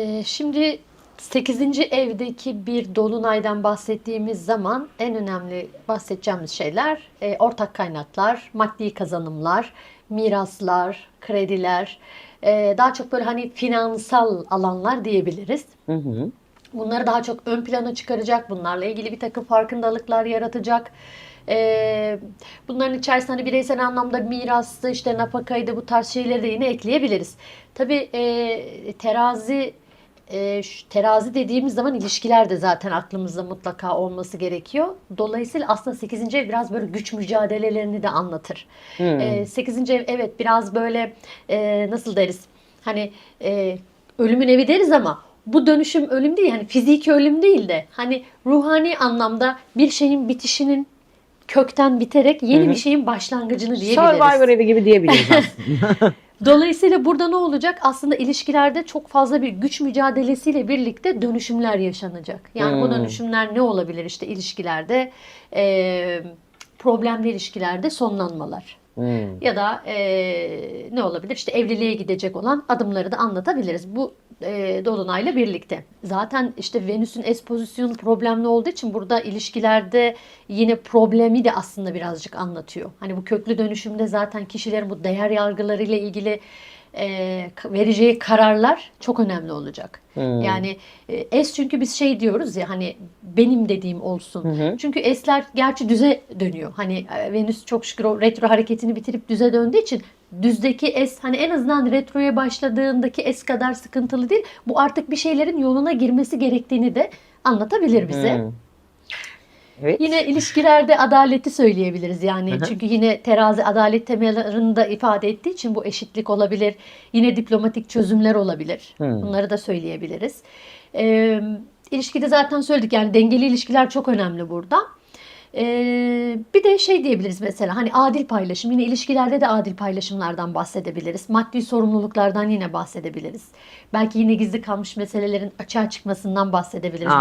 Ee, Şimdi 8. evdeki bir dolunaydan bahsettiğimiz zaman en önemli bahsedeceğimiz şeyler e, ortak kaynaklar, maddi kazanımlar, miraslar, krediler, e, daha çok böyle hani finansal alanlar diyebiliriz. Hı hı. Bunları daha çok ön plana çıkaracak, bunlarla ilgili bir takım farkındalıklar yaratacak. Ee, bunların içerisinde hani bireysel anlamda mirastı, işte nafakaydı bu tarz şeyleri de yine ekleyebiliriz. Tabii e, terazi e, şu terazi dediğimiz zaman ilişkiler de zaten aklımızda mutlaka olması gerekiyor. Dolayısıyla aslında 8. ev biraz böyle güç mücadelelerini de anlatır. Hmm. E, 8. ev evet biraz böyle e, nasıl deriz? Hani e, ölümün evi deriz ama bu dönüşüm ölüm değil. Yani fiziki ölüm değil de hani ruhani anlamda bir şeyin bitişinin kökten biterek yeni Hı hı. bir şeyin başlangıcını diyebiliriz. Survivor evi gibi diyebiliriz aslında. Dolayısıyla burada ne olacak? Aslında ilişkilerde çok fazla bir güç mücadelesiyle birlikte dönüşümler yaşanacak. Yani bu Hmm. dönüşümler ne olabilir? İşte ilişkilerde e, problemli ilişkilerde sonlanmalar. Hmm. Ya da e, ne olabilir? İşte evliliğe gidecek olan adımları da anlatabiliriz. Bu e, dolunayla birlikte. Zaten işte Venüs'ün es pozisyonu problemli olduğu için burada ilişkilerde yine problemi de aslında birazcık anlatıyor. Hani bu köklü dönüşümde zaten kişilerin bu değer yargılarıyla ilgili e, vereceği kararlar çok önemli olacak. Hmm. Yani e, es çünkü biz şey diyoruz ya hani benim dediğim olsun. Hı hı. Çünkü esler gerçi düze dönüyor. Hani e, Venüs çok şükür o retro hareketini bitirip düze döndüğü için düzdeki es hani en azından retroya başladığındaki es kadar sıkıntılı değil. Bu artık bir şeylerin yoluna girmesi gerektiğini de anlatabilir bize. Hmm. Evet. Yine ilişkilerde adaleti söyleyebiliriz yani Hı hı. çünkü yine terazi adalet temellerini de ifade ettiği için bu eşitlik olabilir. Yine diplomatik çözümler olabilir. Hı. Bunları da söyleyebiliriz. Ee, ilişkide zaten söyledik yani dengeli ilişkiler çok önemli burada. Ee, bir de şey diyebiliriz mesela hani adil paylaşım yine ilişkilerde de adil paylaşımlardan bahsedebiliriz. Maddi sorumluluklardan yine bahsedebiliriz. Belki yine gizli kalmış meselelerin açığa çıkmasından bahsedebiliriz.